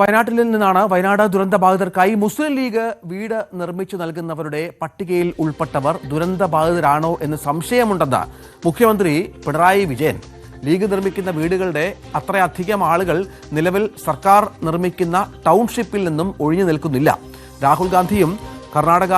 വയനാട്ടിൽ നിന്നാണ് വയനാട് ദുരന്ത ബാധിതർക്കായി മുസ്ലിം ലീഗ് വീട് നിർമ്മിച്ചു നൽകുന്നവരുടെ പട്ടികയിൽ ഉൾപ്പെട്ടവർ ദുരന്ത ബാധിതരാണോ എന്ന് സംശയമുണ്ടെന്ന് മുഖ്യമന്ത്രി പിണറായി വിജയൻ. ലീഗ് നിർമ്മിക്കുന്ന വീടുകളുടെ അത്രയധികം ആളുകൾ നിലവിൽ സർക്കാർ നിർമ്മിക്കുന്ന ടൗൺഷിപ്പിൽ നിന്നും ഒഴിഞ്ഞു നിൽക്കുന്നില്ല. രാഹുൽ ഗാന്ധിയും കർണാടക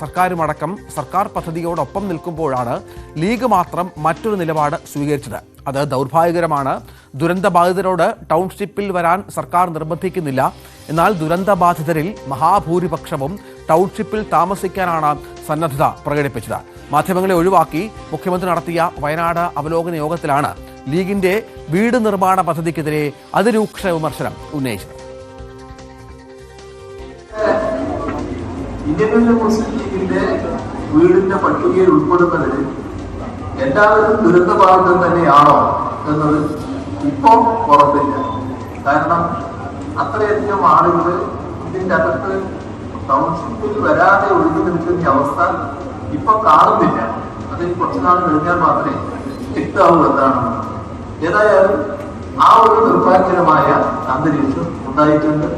സർക്കാരുമടക്കം സർക്കാർ പദ്ധതിയോടൊപ്പം നിൽക്കുമ്പോഴാണ് ലീഗ് മാത്രം മറ്റൊരു നിലപാട് സ്വീകരിച്ചത്. അത് ദൗർഭാഗ്യകരമാണ്. ദുരന്തബാധിതരോട് ടൗൺഷിപ്പിൽ വരാൻ സർക്കാർ നിർബന്ധിക്കുന്നില്ല. എന്നാൽ ദുരന്തബാധിതരിൽ മഹാഭൂരിപക്ഷവും ടൗൺഷിപ്പിൽ താമസിക്കാനാണ് സന്നദ്ധത പ്രകടിപ്പിച്ചത്. മാധ്യമങ്ങളെ ഒഴിവാക്കി മുഖ്യമന്ത്രി നടത്തിയ വയനാട് അവലോകന യോഗത്തിലാണ് ലീഗിന്റെ വീട് നിർമ്മാണ പദ്ധതിക്കെതിരെ അതിരൂക്ഷ വിമർശനം ഉന്നയിച്ചത്. ഇന്ത്യൻ മുസ്ലിം ലീഗിന്റെ വീടിന്റെ പട്ടികയിൽ ഉൾപ്പെടുന്നതിന് എല്ലാവരും ദുരന്തബാധിതർ തന്നെയാണോ എന്നത് ഇപ്പോ ഉറപ്പില്ല. കാരണം അത്രയധികം ആളുകൾ ഇതിന്റെ അകത്ത് ടൗൺഷിപ്പിൽ വരാതെ ഒഴിഞ്ഞു നിൽക്കുന്ന അവസ്ഥ ഇപ്പൊ കാണുന്നില്ല. അത് കുറച്ചു നാൾ കഴിഞ്ഞാൽ മാത്രമേ വ്യക്തമാവൂ എന്നാണ് ഏതായാലും ആ ഒരു നിർഭാഗ്യകരമായ അന്തരീക്ഷം ഉണ്ടായിട്ടുണ്ട്.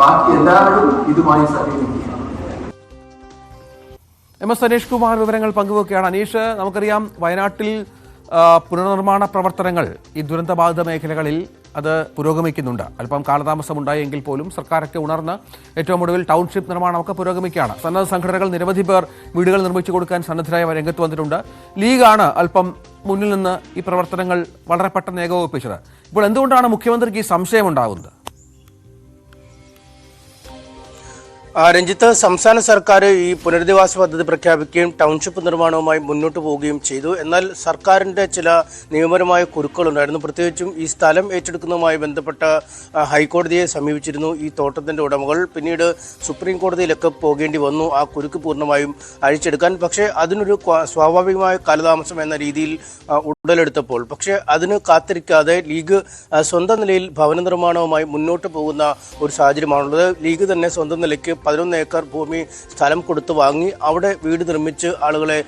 ബാക്കി എല്ലാവരും ഇതുമായി സമീപിക്കുക എം എസ് അനീഷ് കുമാർ വിവരങ്ങൾ പങ്കുവെക്കുകയാണ്. അനീഷ് നമുക്കറിയാം വയനാട്ടിൽ പുനർനിർമ്മാണ പ്രവർത്തനങ്ങൾ ഈ ദുരന്തബാധിത മേഖലകളിൽ അത് പുരോഗമിക്കുന്നുണ്ട്. അല്പം കാലതാമസം ഉണ്ടായെങ്കിൽ പോലും സർക്കാരൊക്കെ ഉണർന്ന് ഏറ്റവും ഒടുവിൽ ടൗൺഷിപ്പ് നിർമ്മാണമൊക്കെ പുരോഗമിക്കുകയാണ്. സന്നദ്ധ സംഘടനകൾ നിരവധി പേർ വീടുകൾ നിർമ്മിച്ചു കൊടുക്കാൻ സന്നദ്ധരായ രംഗത്ത് വന്നിട്ടുണ്ട്. ലീഗാണ് അല്പം മുന്നിൽ നിന്ന് ഈ പ്രവർത്തനങ്ങൾ വളരെ പെട്ടെന്ന് ഏകോപിപ്പിച്ചത്. ഇപ്പോൾ എന്തുകൊണ്ടാണ് മുഖ്യമന്ത്രിക്ക് ഈ സംശയം ഉണ്ടാകുന്നത്? രഞ്ജിത്ത് സംസ്ഥാന സർക്കാർ ഈ പുനരധിവാസ പദ്ധതി പ്രഖ്യാപിക്കുകയും ടൗൺഷിപ്പ് നിർമ്മാണവുമായി മുന്നോട്ട് പോവുകയും ചെയ്തു. എന്നാൽ സർക്കാരിന്റെ ചില നിയമപരമായ കുരുക്കളുണ്ടായിരുന്നു. പ്രത്യേകിച്ചും ഈ സ്ഥലം ഏറ്റെടുക്കുന്നതുമായി ബന്ധപ്പെട്ട ഹൈക്കോടതിയെ സമീപിച്ചിരുന്നു ഈ തോട്ടത്തിന്റെ ഉടമകൾ. പിന്നീട് സുപ്രീം കോടതിയിലൊക്കെ പോകേണ്ടി വന്നു. ആ കുരുക്ക് പൂർണമായും അഴിച്ചെടുക്കാൻ. പക്ഷേ അതിനൊരു സ്വാഭാവികമായ കാലതാമസം എന്ന രീതിയിൽ ഉടലെടുത്തപ്പോൾ പക്ഷേ അതിന് കാത്തിരിക്കാതെ ലീഗ് സ്വന്തം നിലയിൽ ഭവന നിർമ്മാണവുമായി മുന്നോട്ട് പോകുന്ന ഒരു സാഹചര്യമാണുള്ളത്. ലീഗ് തന്നെ സ്വന്തം നിലയ്ക്ക് പതിനൊന്ന് ഏക്കർ ഭൂമി സ്ഥലം കൊടുത്ത് വാങ്ങി അവിടെ വീട് നിർമ്മിച്ച് ആളുകളെ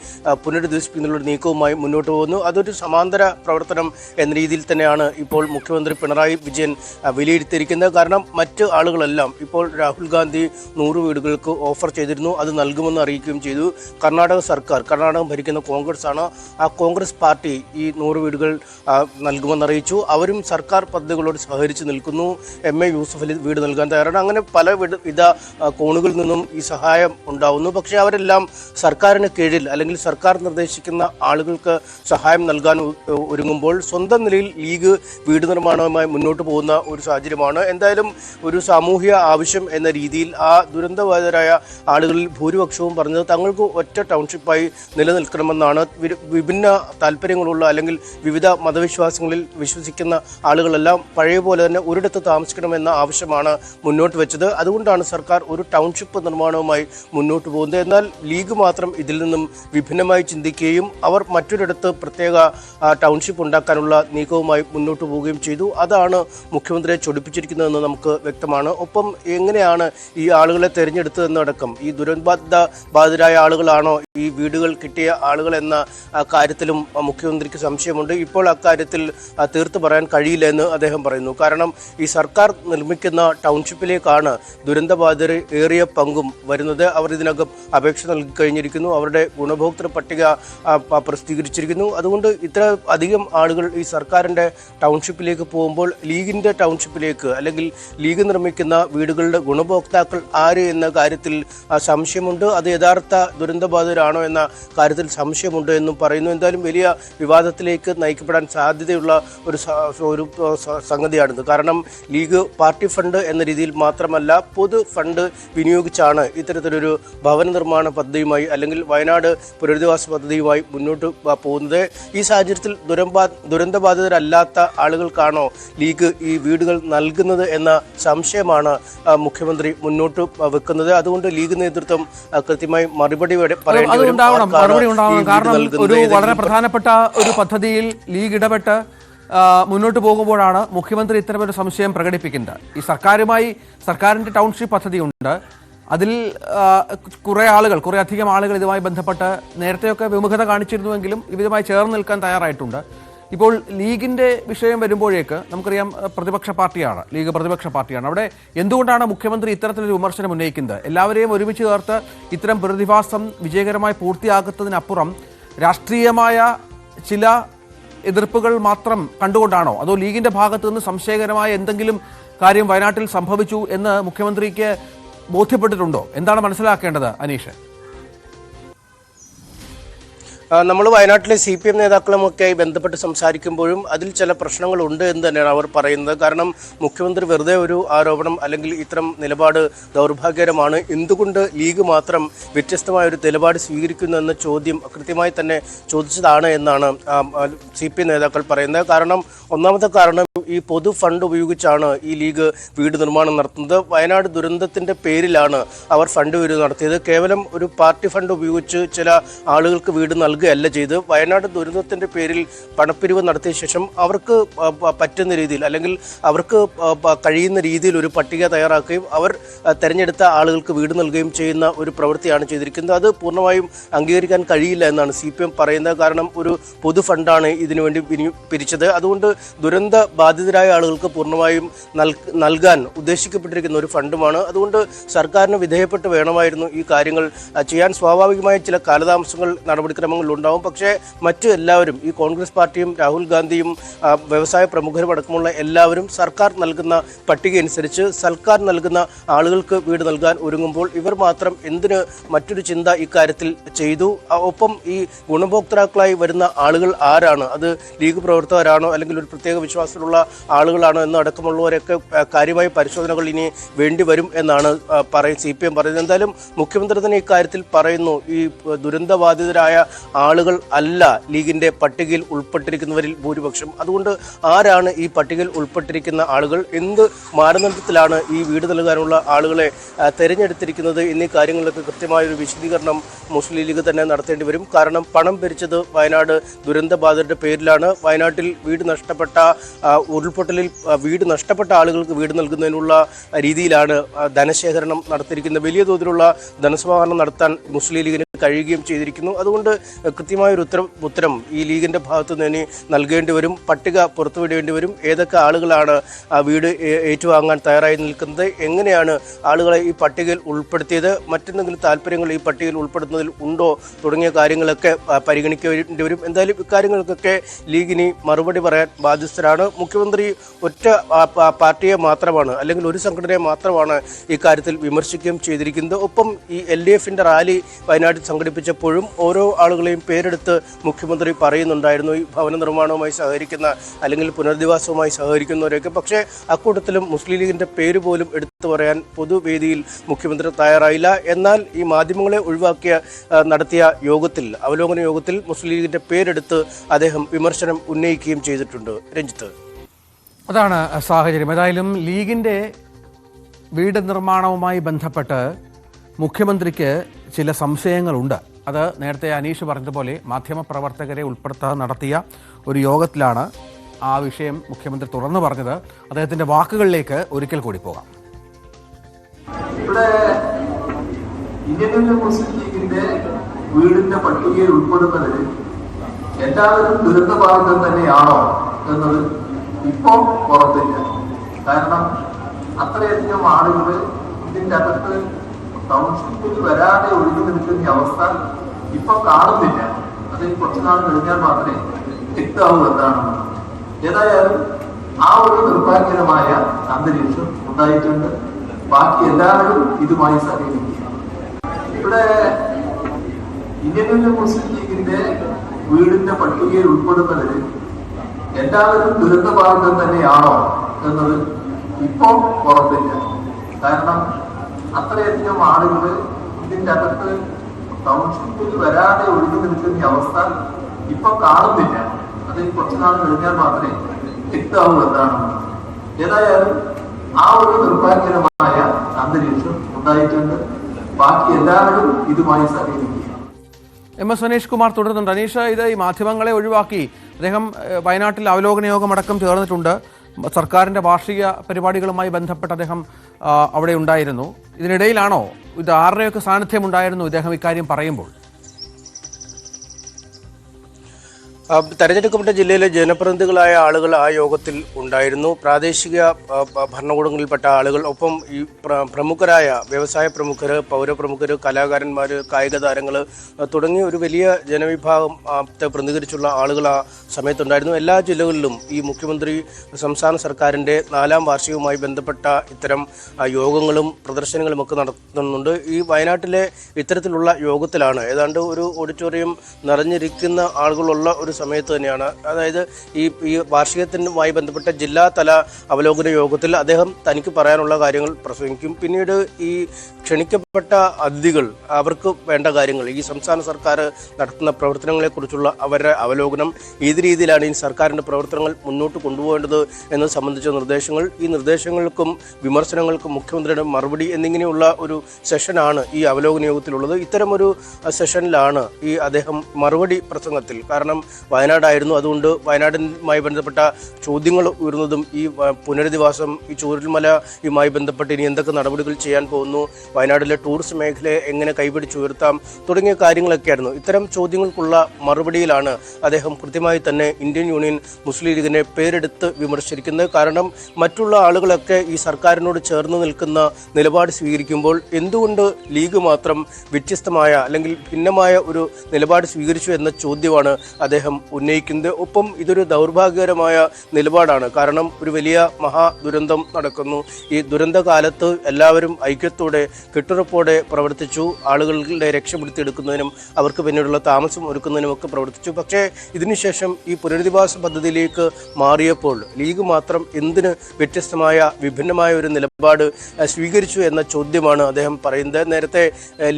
പുനരധിവസിപ്പിക്കുന്ന നീക്കവുമായി മുന്നോട്ട് പോകുന്നു. അതൊരു സമാന്തര പ്രവർത്തനം എന്ന രീതിയിൽ തന്നെയാണ് ഇപ്പോൾ മുഖ്യമന്ത്രി പിണറായി വിജയൻ വിലയിരുത്തിയിരിക്കുന്നത്. കാരണം മറ്റ് ആളുകളെല്ലാം ഇപ്പോൾ രാഹുൽ ഗാന്ധി നൂറ് വീടുകൾക്ക് ഓഫർ ചെയ്തിരുന്നു. അത് നൽകുമെന്ന് അറിയിക്കുകയും ചെയ്തു. കർണാടക സർക്കാർ കർണാടകം ഭരിക്കുന്ന കോൺഗ്രസ് ആണ് ആ കോൺഗ്രസ് പാർട്ടി ഈ നൂറ് വീടുകൾ ആ, നൽകുമെന്ന് അറിയിച്ചു അവരും സർക്കാർ പദ്ധതികളോട് സഹകരിച്ച് നിൽക്കുന്നു. എം. എ. യൂസഫ് അലി വീട് നൽകാൻ തയ്യാറാണ്. അങ്ങനെ പല വിധ കോണുകളിൽ നിന്നും ഈ സഹായം ഉണ്ടാവുന്നു. പക്ഷേ അവരെല്ലാം സർക്കാരിന് കീഴിൽ അല്ലെങ്കിൽ സർക്കാർ നിർദ്ദേശിക്കുന്ന ആളുകൾക്ക് സഹായം നൽകാൻ ഒരുങ്ങുമ്പോൾ സ്വന്തം നിലയിൽ ലീഗ് വീട് നിർമ്മാണവുമായി മുന്നോട്ട് പോകുന്ന ഒരു സാഹചര്യമാണ്. എന്തായാലും ഒരു സാമൂഹ്യ ആവശ്യം എന്ന രീതിയിൽ ആ ദുരന്തബാധിതരായ ആളുകളിൽ ഭൂരിപക്ഷവും പറഞ്ഞത് തങ്ങൾക്ക് ഒറ്റ ടൗൺഷിപ്പായി നിലനിൽക്കണമെന്നാണ്. വിഭിന്ന താല്പര്യങ്ങളുള്ള അല്ലെങ്കിൽ വിവിധ മതവിശ്വാസങ്ങളിൽ വിശ്വസിക്കുന്ന ആളുകളെല്ലാം പഴയ പോലെ തന്നെ ഒരിടത്ത് താമസിക്കണമെന്ന ആവശ്യമാണ് മുന്നോട്ട് വെച്ചത്. അതുകൊണ്ടാണ് സർക്കാർ ഒരു ടൗൺഷിപ്പ് നിർമ്മാണവുമായി മുന്നോട്ട് പോകുന്നത്. എന്നാൽ ലീഗ് മാത്രം ഇതിൽ നിന്നും വിഭിന്നമായി ചിന്തിക്കുകയും അവർ മറ്റൊരിടത്ത് പ്രത്യേക ടൗൺഷിപ്പ് ഉണ്ടാക്കാനുള്ള നീക്കവുമായി മുന്നോട്ട് പോവുകയും ചെയ്തു. അതാണ് മുഖ്യമന്ത്രിയെ ചൊടിപ്പിച്ചിരിക്കുന്നതെന്ന് നമുക്ക് വ്യക്തമാണ്. ഒപ്പം എങ്ങനെയാണ് ഈ ആളുകളെ തെരഞ്ഞെടുത്തതെന്നടക്കം ഈ ദുരന്തബാധിത ബാധിതരായ ആളുകളാണോ ഈ വീടുകൾ കിട്ടിയ ആളുകൾ എന്ന കാര്യത്തിലും മുഖ്യമന്ത്രിക്ക് സംശയമുണ്ട്. ഇപ്പോൾ അക്കാര്യത്തിൽ തീർത്തു പറയാൻ കഴിയില്ല എന്ന് അദ്ദേഹം പറയുന്നു. കാരണം ഈ സർക്കാർ നിർമ്മിക്കുന്ന ടൗൺഷിപ്പിലേക്കാണ് ദുരന്തബാധിതർ ഏറിയ പങ്കും വരുന്നത്. അവർ ഇതിനകം അപേക്ഷ നൽകി കഴിഞ്ഞിരിക്കുന്നു. അവരുടെ ഗുണഭോക്തൃ പട്ടിക പ്രസിദ്ധീകരിച്ചിരിക്കുന്നു. അതുകൊണ്ട് ഇത്ര അധികം ആളുകൾ ഈ സർക്കാരിന്റെ ടൗൺഷിപ്പിലേക്ക് പോകുമ്പോൾ ലീഗിന്റെ ടൗൺഷിപ്പിലേക്ക് അല്ലെങ്കിൽ ലീഗ് നിർമ്മിക്കുന്ന വീടുകളുടെ ഗുണഭോക്താക്കൾ ആര് എന്ന കാര്യത്തിൽ സംശയമുണ്ട്. അത് യഥാർത്ഥ ദുരന്തബാധിതരാണോ എന്ന കാര്യത്തിൽ സംശയമുണ്ട് എന്നും പറയുന്നു. എന്തായാലും വലിയ വിവാദത്തിലേക്ക് നയിക്കപ്പെടാൻ സാധ്യതയുള്ള ഒരു ഒരു സംഗതിയാണിത്. കാരണം ലീഗ് പാർട്ടി ഫണ്ട് എന്ന രീതിയിൽ മാത്രമല്ല പൊതു ഫണ്ട് വിനിയോഗിച്ചാണ് ഇത്തരത്തിലൊരു ഭവന നിർമ്മാണ പദ്ധതിയുമായി അല്ലെങ്കിൽ വയനാട് പുനരധിവാസ പദ്ധതിയുമായി മുന്നോട്ട് പോകുന്നത്. ഈ സാഹചര്യത്തിൽ ദുരമ്പാ ദുരന്തബാധിതരല്ലാത്ത ആളുകൾക്കാണോ ലീഗ് ഈ വീടുകൾ നൽകുന്നത് എന്ന സംശയമാണ് മുഖ്യമന്ത്രി മുന്നോട്ട് വെക്കുന്നത്. അതുകൊണ്ട് ലീഗ് നേതൃത്വം കൃത്യമായി മറുപടി പറയേണ്ടി വരും. കാരണം ഒരു വളരെ പ്രധാനപ്പെട്ട ഒരു പദ്ധതിയിൽ ലീഗ് ഇടപെട്ട് മുന്നോട്ട് പോകുമ്പോഴാണ് മുഖ്യമന്ത്രി ഇത്തരമൊരു സംശയം പ്രകടിപ്പിക്കുന്നത്. ഈ സർക്കാരുമായി സർക്കാരിന്റെ ടൗൺഷിപ്പ് പദ്ധതിയുണ്ട്. അതിൽ കുറേ ആളുകൾ കുറേ അധികം ആളുകൾ ഇതുമായി ബന്ധപ്പെട്ട് നേരത്തെയൊക്കെ വിമുഖത കാണിച്ചിരുന്നുവെങ്കിലും ഇവരുമായി ചേർന്ന് നിൽക്കാൻ തയ്യാറായിട്ടുണ്ട്. ഇപ്പോൾ ലീഗിന്റെ വിഷയം വരുമ്പോഴേക്ക് നമുക്കറിയാം പ്രതിപക്ഷ പാർട്ടിയാണ് ലീഗ് പ്രതിപക്ഷ പാർട്ടിയാണ്. അവിടെ എന്തുകൊണ്ടാണ് മുഖ്യമന്ത്രി ഇത്തരത്തിലൊരു വിമർശനം ഉന്നയിക്കുന്നത്? എല്ലാവരെയും ഒരുമിച്ച് ചേർത്ത് ഇത്തരം പ്രതിഭാസം വിജയകരമായി പൂർത്തിയാക്കുന്നതിനപ്പുറം രാഷ്ട്രീയമായ ചില എതിർപ്പുകൾ മാത്രം കണ്ടുകൊണ്ടാണോ? അതോ ലീഗിന്റെ ഭാഗത്തു നിന്ന് സംശയകരമായ എന്തെങ്കിലും കാര്യം വയനാട്ടിൽ സംഭവിച്ചു എന്ന് മുഖ്യമന്ത്രിക്ക് ബോധ്യപ്പെട്ടിട്ടുണ്ടോ? എന്താണ് മനസ്സിലാക്കേണ്ടത് അനീഷ്? നമ്മൾ വയനാട്ടിലെ സി പി എം നേതാക്കളുമൊക്കെയായി ബന്ധപ്പെട്ട് സംസാരിക്കുമ്പോഴും അതിൽ ചില പ്രശ്നങ്ങളുണ്ട് എന്ന് തന്നെയാണ് അവർ പറയുന്നത്. കാരണം മുഖ്യമന്ത്രി വെറുതെ ഒരു ആരോപണം അല്ലെങ്കിൽ ഇത്തരം നിലപാട് ദൗർഭാഗ്യകരമാണ്. എന്തുകൊണ്ട് ലീഗ് മാത്രം വ്യത്യസ്തമായ ഒരു നിലപാട് സ്വീകരിക്കുന്നു എന്ന ചോദ്യം കൃത്യമായി തന്നെ ചോദിച്ചതാണ് എന്നാണ് സി പി നേതാക്കൾ പറയുന്നത്. കാരണം ഒന്നാമത്തെ കാരണം ഈ പൊതു ഫണ്ട് ഉപയോഗിച്ചാണ് ഈ ലീഗ് വീട് നിർമ്മാണം നടത്തുന്നത്. വയനാട് ദുരന്തത്തിന്റെ പേരിലാണ് അവർ ഫണ്ട് വീട് നടത്തിയത്. കേവലം ഒരു പാർട്ടി ഫണ്ട് ഉപയോഗിച്ച് ചില ആളുകൾക്ക് വീട് നൽകുകയല്ല ചെയ്ത് വയനാട് ദുരന്തത്തിന്റെ പേരിൽ പണപ്പിരിവ് നടത്തിയ ശേഷം അവർക്ക് പറ്റുന്ന രീതിയിൽ അല്ലെങ്കിൽ അവർക്ക് കഴിയുന്ന രീതിയിൽ ഒരു പട്ടിക തയ്യാറാക്കുകയും അവർ തിരഞ്ഞെടുത്ത ആളുകൾക്ക് വീട് നൽകുകയും ചെയ്യുന്ന ഒരു പ്രവൃത്തിയാണ് ചെയ്തിരിക്കുന്നത്. അത് പൂർണമായും അംഗീകരിക്കാൻ കഴിയില്ല എന്നാണ് സി പി എം പറയുന്നത്. കാരണം ഒരു പൊതു ഫണ്ടാണ് ഇതിനുവേണ്ടി പിരിച്ചത്. അതുകൊണ്ട് ദുരന്ത ബാധിതരായ ആളുകൾക്ക് പൂർണമായും നൽ- നൽകാൻ ഉദ്ദേശിക്കപ്പെട്ടിരിക്കുന്ന ഒരു ഫണ്ടുമാണ്. അതുകൊണ്ട് സർക്കാരിന് വിധേയപ്പെട്ട് വേണമായിരുന്നു ഈ കാര്യങ്ങൾ ചെയ്യാൻ. സ്വാഭാവികമായ ചില കാലതാമസങ്ങൾ നടപടിക്രമങ്ങൾ ഉണ്ടാവും പക്ഷേ മറ്റു എല്ലാവരും ഈ കോൺഗ്രസ് പാർട്ടിയും രാഹുൽ ഗാന്ധിയും വ്യവസായ പ്രമുഖരും അടക്കമുള്ള എല്ലാവരും സർക്കാർ നൽകുന്ന പട്ടിക അനുസരിച്ച് സർക്കാർ നൽകുന്ന ആളുകൾക്ക് വീട് നൽകാൻ ഒരുങ്ങുമ്പോൾ ഇവർ മാത്രം എന്തിന് മറ്റൊരു ചിന്ത ഇക്കാര്യത്തിൽ ചെയ്തു? ഒപ്പം ഈ ഗുണഭോക്താക്കളായി വരുന്ന ആളുകൾ ആരാണ്? അത് ലീഗ് പ്രവർത്തകരാണോ അല്ലെങ്കിൽ ഒരു പ്രത്യേക വിശ്വാസത്തിലുള്ള ആളുകളാണോ എന്ന് അടക്കമുള്ളവരൊക്കെ കാര്യമായ പരിശോധനകൾ ഇനി വേണ്ടി വരും എന്നാണ് പറയുന്നത് പറയും സി പി എം പറയുന്നത്. എന്തായാലും മുഖ്യമന്ത്രി തന്നെ ഇക്കാര്യത്തിൽ പറയുന്നു. ഈ ദുരന്തബാധിതരായ ആളുകൾ അല്ല ലീഗിന്റെ പട്ടികയിൽ ഉൾപ്പെട്ടിരിക്കുന്നവരിൽ ഭൂരിപക്ഷം. അതുകൊണ്ട് ആരാണ് ഈ പട്ടികയിൽ ഉൾപ്പെട്ടിരിക്കുന്ന ആളുകൾ? എന്ത് മാനദണ്ഡത്തിലാണ് ഈ വീട് നൽകാനുള്ള ആളുകളെ തിരഞ്ഞെടുത്തിരിക്കുന്നത്? എന്നീ കാര്യങ്ങളിലൊക്കെ കൃത്യമായൊരു വിശദീകരണം മുസ്ലിം ലീഗ് തന്നെ നടത്തേണ്ടി വരും. കാരണം പണം ഭരിച്ചത് വയനാട് ദുരന്തബാധിതരുടെ പേരിലാണ്. വയനാട്ടിൽ വീട് നഷ്ടപ്പെട്ട ഉരുൾപൊട്ടലിൽ വീട് നഷ്ടപ്പെട്ട ആളുകൾക്ക് വീട് നൽകുന്നതിനുള്ള രീതിയിലാണ് ധനശേഖരണം നടത്തിയിരിക്കുന്നത്. വലിയ തോതിലുള്ള ധനസമാഹരണം നടത്താൻ മുസ്ലിം ലീഗിന് കഴിയുകയും ചെയ്തിരിക്കുന്നു. അതുകൊണ്ട് കൃത്യമായ ഒരു ഉത്തരം ഉത്തരം ഈ ലീഗിന്റെ ഭാഗത്തു നിന്ന് ഇനി നൽകേണ്ടി വരും. പട്ടിക പുറത്തുവിടേണ്ടി വരും. ഏതൊക്കെ ആളുകളാണ് ആ വീട് ഏറ്റുവാങ്ങാൻ തയ്യാറായി നിൽക്കുന്നത്? എങ്ങനെയാണ് ആളുകളെ ഈ പട്ടികയിൽ ഉൾപ്പെടുത്തിയത്? മറ്റെന്തെങ്കിലും താല്പര്യങ്ങൾ ഈ പട്ടികയിൽ ഉൾപ്പെടുത്തുന്നതിൽ ഉണ്ടോ? തുടങ്ങിയ കാര്യങ്ങളൊക്കെ പരിഗണിക്കേണ്ടി വരും. എന്തായാലും ഇക്കാര്യങ്ങൾക്കൊക്കെ ലീഗിനി മറുപടി പറയാൻ ബാധ്യസ്ഥരാണ്. മുഖ്യമന്ത്രി ഒറ്റ പാർട്ടിയെ മാത്രമാണ് അല്ലെങ്കിൽ ഒരു സംഘടനയെ മാത്രമാണ് ഇക്കാര്യത്തിൽ വിമർശിക്കുകയും ചെയ്തിരിക്കുന്നത്. ഒപ്പം ഈ എൽ ഡി എഫിന്റെ റാലി വയനാട്ടിൽ സംഘടിപ്പിച്ചപ്പോഴും ഓരോ ആളുകളെയും പേരെടുത്ത് മുഖ്യമന്ത്രി പറയുന്നുണ്ടായിരുന്നു. ഈ ഭവന നിർമ്മാണവുമായി സഹകരിക്കുന്ന അല്ലെങ്കിൽ പുനരധിവാസവുമായി സഹകരിക്കുന്നവരെയൊക്കെ പക്ഷേ അക്കൂട്ടത്തിലും മുസ്ലിം ലീഗിന്റെ പേര് പോലും എടുത്തു പറയാൻ പൊതുവേദിയിൽ മുഖ്യമന്ത്രി തയ്യാറായില്ല. എന്നാൽ ഈ മാധ്യമങ്ങളെ ഒഴിവാക്കിയ നടത്തിയ യോഗത്തിൽ അവലോകന യോഗത്തിൽ മുസ്ലിം ലീഗിന്റെ പേരെടുത്ത് അദ്ദേഹം വിമർശനം ഉന്നയിക്കുകയും ചെയ്തിട്ടുണ്ട്. രഞ്ജിത്ത്. അതാണ് സാഹചര്യം. ഏതായാലും ലീഗിന്റെ വീട് നിർമ്മാണവുമായി ബന്ധപ്പെട്ട് മുഖ്യമന്ത്രിക്ക് ചില സംശയങ്ങളുണ്ട്. അത് നേരത്തെ അനീഷ് പറഞ്ഞതുപോലെ മാധ്യമപ്രവർത്തകരെ ഉൾപ്പെടുത്താൻ നടത്തിയ ഒരു യോഗത്തിലാണ് ആ വിഷയം മുഖ്യമന്ത്രി തുറന്നു പറഞ്ഞത്. അദ്ദേഹത്തിന്റെ വാക്കുകളിലേക്ക് ഒരിക്കൽ കൂടി പോകാം. ഇവിടെ മുസ്ലിം ലീഗിന്റെ വീടിന്റെ പട്ടികയിൽ ഉൾപ്പെടുന്നവര് എല്ലാവരും ദുരന്തബാധിതർ തന്നെയാണോ എന്നത് ഇപ്പോ പുറത്തില്ല കാരണം അത്രയധികം ആളുകൾ ഇതിന്റെ അകത്ത് ടൗൺഷിപ്പിൽ വരാതെ ഒഴിഞ്ഞു നിൽക്കുന്ന അവസ്ഥ ഇപ്പൊ കാണുന്നില്ല. അത് കുറച്ചുനാൾ കഴിഞ്ഞാൽ മാത്രമേ വ്യക്തമാവൂ എന്താണെന്ന്. ഏതായാലും ആ ഒരു നിർഭാഗ്യകരമായ അന്തരീക്ഷം ഉണ്ടായിട്ടുണ്ട്. ബാക്കി എല്ലാവരും ഇതുമായി സഹകരിക്കുക. ഇവിടെ ഇന്ത്യൻ മുസ്ലിം ലീഗിന്റെ വീടിന്റെ പട്ടികയിൽ ഉൾപ്പെടുന്നവര് എല്ലാവരും ദുരന്തബാധിതം തന്നെയാണോ എന്നത് ഇപ്പോ ഉറപ്പില്ല. കാരണം അത്രയധികം ആളുകൾ ഇതിന്റെ അകത്ത് ടൗൺഷിപ്പിൽ വരാതെ ഒഴിഞ്ഞു നിൽക്കുന്ന അവസ്ഥ ഇപ്പൊ കാണുന്നില്ല. അത് കുറച്ചു നാൾ കഴിഞ്ഞാൽ മാത്രമേ വ്യക്തമാവൂ എന്താണ് ഏതായാലും ആ ഒരു നിർഭാഗ്യകരമായ അന്തരീക്ഷം ഉണ്ടായിട്ടുണ്ട്. ബാക്കി എല്ലാവരും ഇതുമായി സഹകരിക്കുക. എം എസ് അനീഷ് കുമാർ തുടരുന്നുണ്ട്. അനീഷ് ഇത് ഈ മാധ്യമങ്ങളെ ഒഴിവാക്കി അദ്ദേഹം വയനാട്ടിൽ അവലോകന യോഗം അടക്കം ചേർന്നിട്ടുണ്ട്. സർക്കാരിന്റെ വാർഷിക പരിപാടികളുമായി ബന്ധപ്പെട്ട് അദ്ദേഹം അവിടെ ഉണ്ടായിരുന്നു. ഇതിനിടയിലാണോ? ഇത് ആരുടെയൊക്കെ സാന്നിധ്യം ഉണ്ടായിരുന്നു? ഇദ്ദേഹം ഇക്കാര്യം പറയുമ്പോൾ. തെരഞ്ഞെടുക്കപ്പെട്ട ജില്ലയിലെ ജനപ്രതിനിധികളായ ആളുകൾ ആ യോഗത്തിൽ ഉണ്ടായിരുന്നു. പ്രാദേശിക ഭരണകൂടങ്ങളിൽപ്പെട്ട ആളുകൾ ഒപ്പം ഈ പ്രമുഖരായ വ്യവസായ പ്രമുഖർ പൗരപ്രമുഖർ കലാകാരന്മാർ കായിക താരങ്ങൾ തുടങ്ങിയ ഒരു വലിയ ജനവിഭാഗം പ്രതികരിച്ചുള്ള ആളുകൾ ആ സമയത്തുണ്ടായിരുന്നു. എല്ലാ ജില്ലകളിലും ഈ മുഖ്യമന്ത്രി സംസ്ഥാന സർക്കാരിന്റെ നാലാം വാർഷികവുമായി ബന്ധപ്പെട്ട ഇത്തരം യോഗങ്ങളും പ്രദർശനങ്ങളും ഒക്കെ നടത്തുന്നുണ്ട്. ഈ വയനാട്ടിലെ ഇത്തരത്തിലുള്ള യോഗത്തിലാണ് ഏതാണ്ട് ഒരു ഓഡിറ്റോറിയം നിറഞ്ഞിരിക്കുന്ന ആളുകളുള്ള ഒരു സമയത്ത് തന്നെയാണ്. അതായത് ഈ ഈ വാർഷികത്തിനുമായി ബന്ധപ്പെട്ട ജില്ലാതല അവലോകന യോഗത്തിൽ അദ്ദേഹം തനിക്ക് പറയാനുള്ള കാര്യങ്ങൾ പ്രസംഗിക്കും. പിന്നീട് ഈ ക്ഷണിക്കപ്പെട്ട അതിഥികൾ അവർക്ക് വേണ്ട കാര്യങ്ങൾ ഈ സംസ്ഥാന സർക്കാർ നടത്തുന്ന പ്രവർത്തനങ്ങളെക്കുറിച്ചുള്ള അവരുടെ അവലോകനം ഏത് രീതിയിലാണ് ഈ സർക്കാരിന്റെ പ്രവർത്തനങ്ങൾ മുന്നോട്ട് കൊണ്ടുപോകേണ്ടത് എന്നത് സംബന്ധിച്ച നിർദ്ദേശങ്ങൾ ഈ നിർദ്ദേശങ്ങൾക്കും വിമർശനങ്ങൾക്കും മുഖ്യമന്ത്രിയുടെ മറുപടി എന്നിങ്ങനെയുള്ള ഒരു സെഷനാണ് ഈ അവലോകന യോഗത്തിലുള്ളത്. ഇത്തരമൊരു സെഷനിലാണ് ഈ അദ്ദേഹം മറുപടി പ്രസംഗത്തിൽ. കാരണം വയനാടായിരുന്നു. അതുകൊണ്ട് വയനാടുമായി ബന്ധപ്പെട്ട ചോദ്യങ്ങൾ ഉയർന്നതും ഈ പുനരധിവാസം ഈ ചൂരൽമലയുമായി ബന്ധപ്പെട്ട് ഇനി എന്തൊക്കെ നടപടികൾ ചെയ്യാൻ പോകുന്നു വയനാടിലെ ടൂറിസ്റ്റ് മേഖലയെ എങ്ങനെ കൈപിടിച്ചുയർത്താം തുടങ്ങിയ കാര്യങ്ങളൊക്കെയായിരുന്നു. ഇത്തരം ചോദ്യങ്ങൾക്കുള്ള മറുപടിയിലാണ് അദ്ദേഹം കൃത്യമായി തന്നെ ഇന്ത്യൻ യൂണിയൻ മുസ്ലിം ലീഗിനെ പേരെടുത്ത് വിമർശിച്ചിരിക്കുന്നത്. കാരണം മറ്റുള്ള ആളുകളൊക്കെ ഈ സർക്കാരിനോട് ചേർന്ന് നിൽക്കുന്ന നിലപാട് സ്വീകരിക്കുമ്പോൾ എന്തുകൊണ്ട് ലീഗ് മാത്രം വ്യത്യസ്തമായ അല്ലെങ്കിൽ ഭിന്നമായ ഒരു നിലപാട് സ്വീകരിച്ചു എന്ന ചോദ്യമാണ് അദ്ദേഹം ഉന്നയിക്കുന്നത് ഒപ്പം ഇതൊരു ദൗർഭാഗ്യകരമായ നിലപാടാണ്. കാരണം ഒരു വലിയ മഹാ ദുരന്തം നടക്കുന്നു. ഈ ദുരന്തകാലത്ത് എല്ലാവരും ഐക്യത്തോടെ കെട്ടുറപ്പോടെ പ്രവർത്തിച്ചു. ആളുകളുടെ രക്ഷപ്പെടുത്തിയെടുക്കുന്നതിനും അവർക്ക് പിന്നീടുള്ള താമസം ഒരുക്കുന്നതിനും ഒക്കെ പ്രവർത്തിച്ചു. പക്ഷേ ഇതിനുശേഷം ഈ പുനരധിവാസ പദ്ധതിയിലേക്ക് മാറിയപ്പോൾ ലീഗ് മാത്രം എന്തിന് വ്യത്യസ്തമായ വിഭിന്നമായ ഒരു നിലപാട് സ്വീകരിച്ചു എന്ന ചോദ്യമാണ് അദ്ദേഹം പറയുന്നത്. നേരത്തെ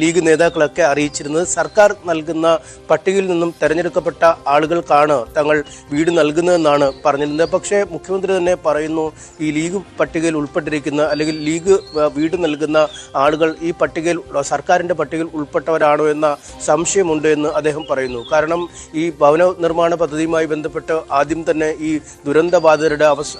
ലീഗ് നേതാക്കളൊക്കെ അറിയിച്ചിരുന്നത് സർക്കാർ നൽകുന്ന പട്ടികയിൽ നിന്നും തെരഞ്ഞെടുക്കപ്പെട്ട ആളുകൾക്കാണ് തങ്ങൾ വീട് നൽകുന്നതെന്നാണ് പറഞ്ഞിരുന്നത്. പക്ഷേ മുഖ്യമന്ത്രി തന്നെ പറയുന്നു ഈ ലീഗ് പട്ടികയിൽ ഉൾപ്പെട്ടിരിക്കുന്ന അല്ലെങ്കിൽ ലീഗ് വീട് നൽകുന്ന ആളുകൾ ഈ പട്ടികയിൽ സർക്കാരിന്റെ പട്ടികയിൽ ഉൾപ്പെട്ടവരാണോ എന്ന സംശയമുണ്ട് എന്ന് അദ്ദേഹം പറയുന്നു. കാരണം ഈ ഭവന നിർമ്മാണ പദ്ധതിയുമായി ബന്ധപ്പെട്ട് ആദ്യം തന്നെ ഈ ദുരന്ത ബാധിതരുടെ അവസ്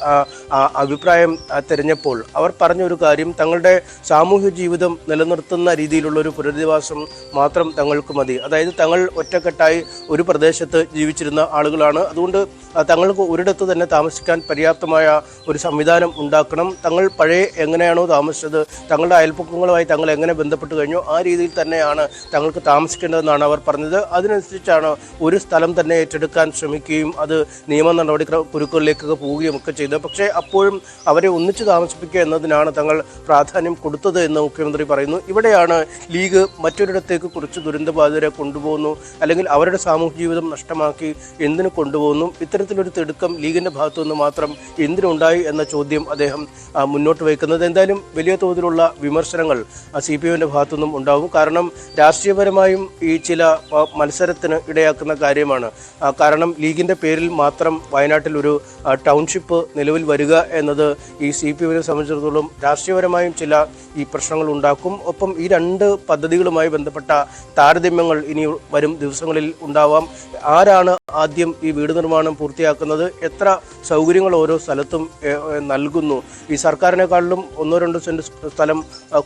അഭിപ്രായം തിരഞ്ഞപ്പോൾ അവർ പറഞ്ഞ ഒരു കാര്യം തങ്ങളുടെ സാമൂഹ്യ ജീവിതം നിലനിർത്തുന്ന രീതിയിലുള്ള ഒരു പുനരധിവാസം മാത്രം തങ്ങൾക്ക് മതി. അതായത് തങ്ങൾ ഒറ്റക്കെട്ടായി ഒരു പ്രദേശത്ത് ജീവിച്ചിരുന്ന ആളുകളാണ്. അതുകൊണ്ട് തങ്ങൾക്ക് ഒരിടത്ത് തന്നെ താമസിക്കാൻ പര്യാപ്തമായ ഒരു സംവിധാനം ഉണ്ടാക്കണം. തങ്ങൾ പഴയ എങ്ങനെയാണോ താമസിച്ചത് തങ്ങളുടെ അയൽപ്പക്കങ്ങളുമായി തങ്ങൾ എങ്ങനെ ബന്ധപ്പെട്ട് കഴിഞ്ഞോ ആ രീതിയിൽ തന്നെയാണ് തങ്ങൾക്ക് താമസിക്കേണ്ടതെന്നാണ് അവർ പറഞ്ഞത്. അതിനനുസരിച്ചാണ് ഒരു സ്ഥലം തന്നെ ഏറ്റെടുക്കാൻ ശ്രമിക്കുകയും അത് നിയമ നടപടി കുരുക്കളിലേക്കൊക്കെ പോവുകയും ഒക്കെ ചെയ്തത്. പക്ഷേ അപ്പോഴും അവരെ ഒന്നിച്ച് താമസിപ്പിക്കുക എന്നതിനാണ് തങ്ങൾ പ്രാധാന്യം കൊടുത്തത് എന്ന് മുഖ്യമന്ത്രി പറയുന്നു. ഇവിടെയാണ് ലീഗ് മറ്റൊരിടത്തേക്ക് കുറച്ച് ദുരന്തബാധിതരെ കൊണ്ടുപോകുന്നു അല്ലെങ്കിൽ അവരുടെ സാമൂഹ്യ ജീവിതം നഷ്ടമാക്കി എന്തിനു കൊണ്ടുപോകുന്നു ഇത്തരത്തിലൊരു തിടുക്കം ലീഗിന്റെ ഭാഗത്തു നിന്ന് മാത്രം എന്തിനുണ്ടായി എന്ന ചോദ്യം അദ്ദേഹം മുന്നോട്ട് വയ്ക്കുന്നത്. എന്തായാലും വലിയ തോതിലുള്ള വിമർശനങ്ങൾ സി പി എമ്മിന്റെ ഭാഗത്തുനിന്നും ഉണ്ടാവും. കാരണം രാഷ്ട്രീയപരമായും ഈ ചില മത്സരത്തിന് ഇടയാക്കുന്ന കാര്യമാണ്. കാരണം ലീഗിന്റെ പേരിൽ മാത്രം വയനാട്ടിൽ ഒരു ടൗൺഷിപ്പ് നിലവിൽ വരിക എന്നത് ഈ സി പി എമ്മിനെ സംബന്ധിച്ചിടത്തോളം രാഷ്ട്രീയപരമായും ചില ഈ പ്രശ്നങ്ങൾ ഉണ്ടാക്കും. ഒപ്പം ഈ രണ്ട് പദ്ധതികളുമായി ബന്ധപ്പെട്ട താരതമ്യങ്ങൾ ഇനി വരും ദിവസങ്ങളിൽ ഉണ്ടാവാം. ആരാണ് ആദ്യം ഈ വീട് നിർമ്മാണം പൂർത്തിയാക്കുന്നത് എത്ര സൗകര്യങ്ങൾ ഓരോ സ്ഥലത്തും നൽകുന്നു. ഈ സർക്കാരിനെക്കാളിലും ഒന്നോ രണ്ടോ സെന്റ് സ്ഥലം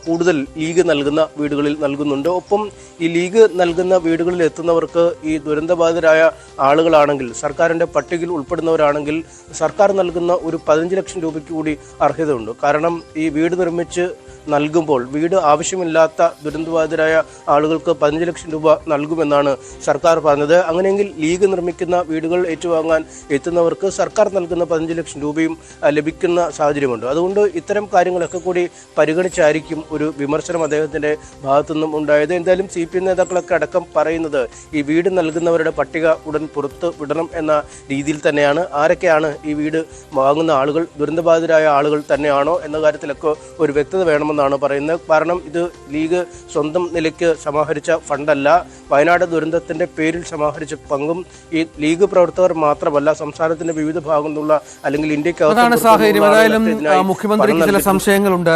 കൂടുതൽ ലീഗ് നൽകുന്ന വീടുകളിൽ നൽകുന്നുണ്ട്. ഒപ്പം ഈ ലീഗ് നൽകുന്ന വീടുകളിൽ എത്തുന്നവർക്ക് ഈ ദുരന്തബാധിതരായ ആളുകളാണെങ്കിൽ സർക്കാരിന്റെ പട്ടികയിൽ ഉൾപ്പെടുന്നവരാണെങ്കിൽ സർക്കാർ നൽകുന്ന ഒരു പതിനഞ്ച് ലക്ഷം രൂപയ്ക്ക് കൂടി അർഹതയുണ്ട്. കാരണം ഈ വീട് നിർമ്മിച്ച് നൽകുമ്പോൾ വീട് ആവശ്യമില്ലാത്ത ദുരന്തബാധിതരായ ആളുകൾക്ക് പതിനഞ്ച് ലക്ഷം രൂപ നൽകുമെന്നാണ് സർക്കാർ പറഞ്ഞത്. അങ്ങനെയെങ്കിൽ ലീഗ് നിർമ്മിക്കുന്ന വീടുകൾ ഏറ്റുവാങ്ങാൻ എത്തുന്നവർക്ക് സർക്കാർ നൽകുന്ന പതിനഞ്ച് ലക്ഷം രൂപയും ലഭിക്കുന്ന സാഹചര്യമുണ്ട്. അതുകൊണ്ട് ഇത്തരം കാര്യങ്ങളൊക്കെ കൂടി പരിഗണിച്ചായിരിക്കും ഒരു വിമർശനം അദ്ദേഹത്തിന്റെ ഭാഗത്തുനിന്നും ഉണ്ടായത്. എന്തായാലും സി പി എം നേതാക്കളൊക്കെ അടക്കം പറയുന്നത് ഈ വീട് നൽകുന്നവരുടെ പട്ടിക ഉടൻ പുറത്ത് വിടണം എന്ന രീതിയിൽ തന്നെയാണ്. ആരൊക്കെയാണ് ഈ വീട് വാങ്ങുന്ന ആളുകൾ? ദുരന്തബാധിതരായ ആളുകൾ തന്നെയാണോ എന്ന കാര്യത്തിലൊക്കെ ഒരു വ്യക്തത വേണമെന്നാണ് പറയുന്നത്. കാരണം ഇത് ലീഗ് സ്വന്തം നിലയ്ക്ക് സമാഹരിച്ച ഫണ്ടല്ല. വയനാട് ദുരന്തത്തിന്റെ പേരിൽ സമാഹരിച്ച പങ്കും ഈ ലീഗ് പ്രവർത്തകർ മാത്രമല്ല സംസ്ഥാനത്തിന്റെ വിവിധ ഭാഗങ്ങളിൽ നിന്നുള്ള അല്ലെങ്കിൽ ഇന്ത്യയ്ക്ക് അതാണ് സാഹചര്യം. ഏതായാലും ആ, മുഖ്യമന്ത്രിക്ക് ചില സംശയങ്ങളുണ്ട്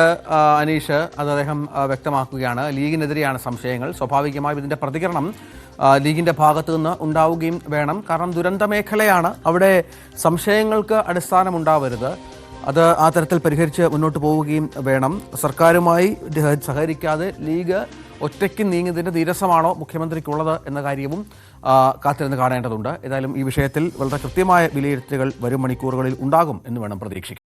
അനീഷ്. അത് അദ്ദേഹം വ്യക്തമാക്കുകയാണ്. ലീഗിനെതിരെയാണ് സംശയങ്ങൾ. സ്വാഭാവികമായും ഇതിന്റെ പ്രതികരണം ലീഗിന്റെ ഭാഗത്തു നിന്ന് ഉണ്ടാവുകയും വേണം. കാരണം ദുരന്ത മേഖലയാണ്. അവിടെ സംശയങ്ങൾക്ക് അടിസ്ഥാനമുണ്ടാവരുത്. അത് ആ തരത്തിൽ പരിഹരിച്ച് മുന്നോട്ട് പോവുകയും വേണം. സർക്കാരുമായി സഹകരിക്കാതെ ലീഗ് ഒറ്റയ്ക്ക് നീങ്ങുന്നതിന്റെ നീരസമാണോ മുഖ്യമന്ത്രിക്കുള്ളത് എന്ന കാര്യവും കാത്തിരുന്ന് കാണേണ്ടതുണ്ട്. ഏതായാലും ഈ വിഷയത്തിൽ വളരെ കൃത്യമായ വിലയിരുത്തലുകൾ വരും മണിക്കൂറുകളിൽ ഉണ്ടാകും എന്ന് വേണം പ്രതീക്ഷിക്കാൻ.